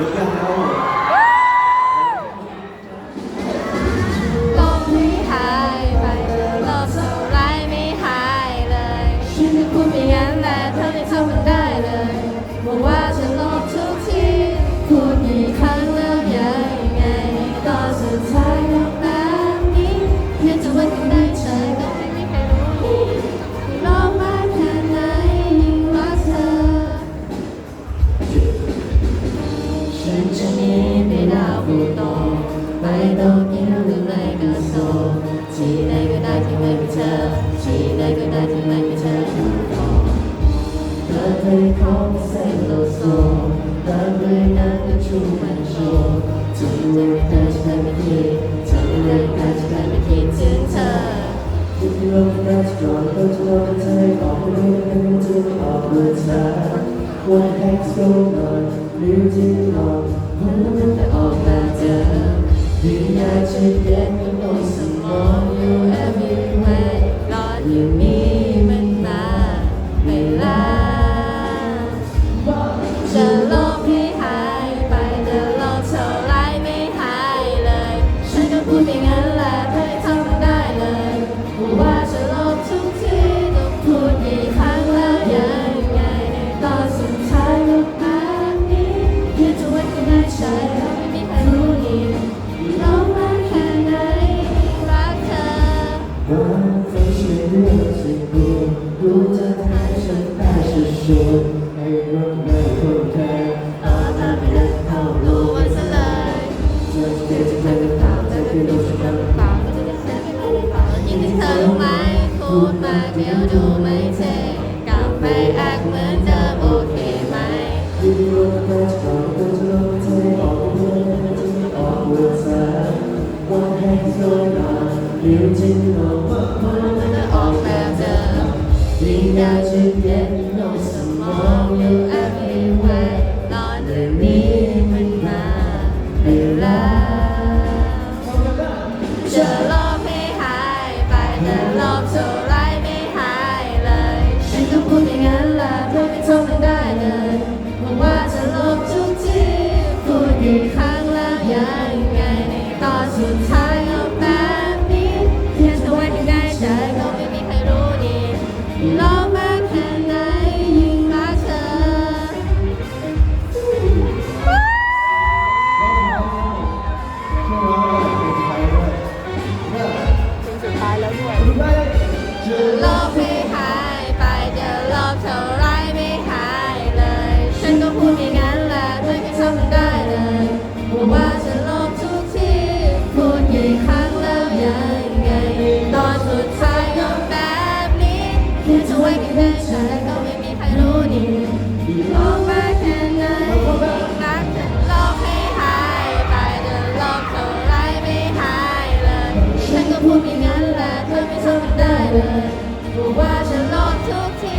รถยา ไปโตเกียวหรือไม่ก็โซที่ไหนก็ได้ที่ไม่มีเธอที่ไหนก็ได้ที่ไม่มีเธอเธอเคยขอมาเซ็นโลโซเธอเคยนั่งกับชูมันโชว์ที่ไหนก็ได้ที่ไม่มีคิดที่ไหนก็ได้ที่ไม่คิดถึงเธอคิดที่เราได้จะจอดก็จะรอเธอออกไปไม่ได้ไม่จะออกเบอร์เธอ What the heck's going on หรือจริงหรอมันมันจะออกมาเจอยิ่ ง รู้จะทำให้ฉันได้ชัวร์ๆให้รถไม่คนแทนต่อเธอไปเดินเข้ารูว้ซะเลยเธอจะเป็นจะเป็นตาจะคือรู้ฉันนั้นเปล่าก็จะได้เสียไม่ได้เปล่ายิ่งที่เธอรู้ไหมพูดมาเดี๋ย ยิ่งอยากจะเย็นลงสมองอยู่ everywhere ตอนเรื่องนี้มันมาไปแล้วจะลบให้หายไปแต่ลบเท่าไรไม่หายเลยฉันก็พูดอย่างนั้นแหละเธอไม่ทำมันได้เลยบอกว่าจะลบทุกทีพูดกี่ครั้ ลบไม่หายไปจะลบเท่าไรไม่หายเลย ฉันก็พูดอย่างนั้นแหละเธอก็ทำมันได้เลยบอกว่าจะลบทุกทีพูดกี่ครั้งแล้วยังไง ตอนสุดท้ายก็แบบนี้แค่จะไว้กันในใจ พูดอย่างนั้นแหละเธอไม่ทำมันได้เลยบอกว่าฉันลบทุกที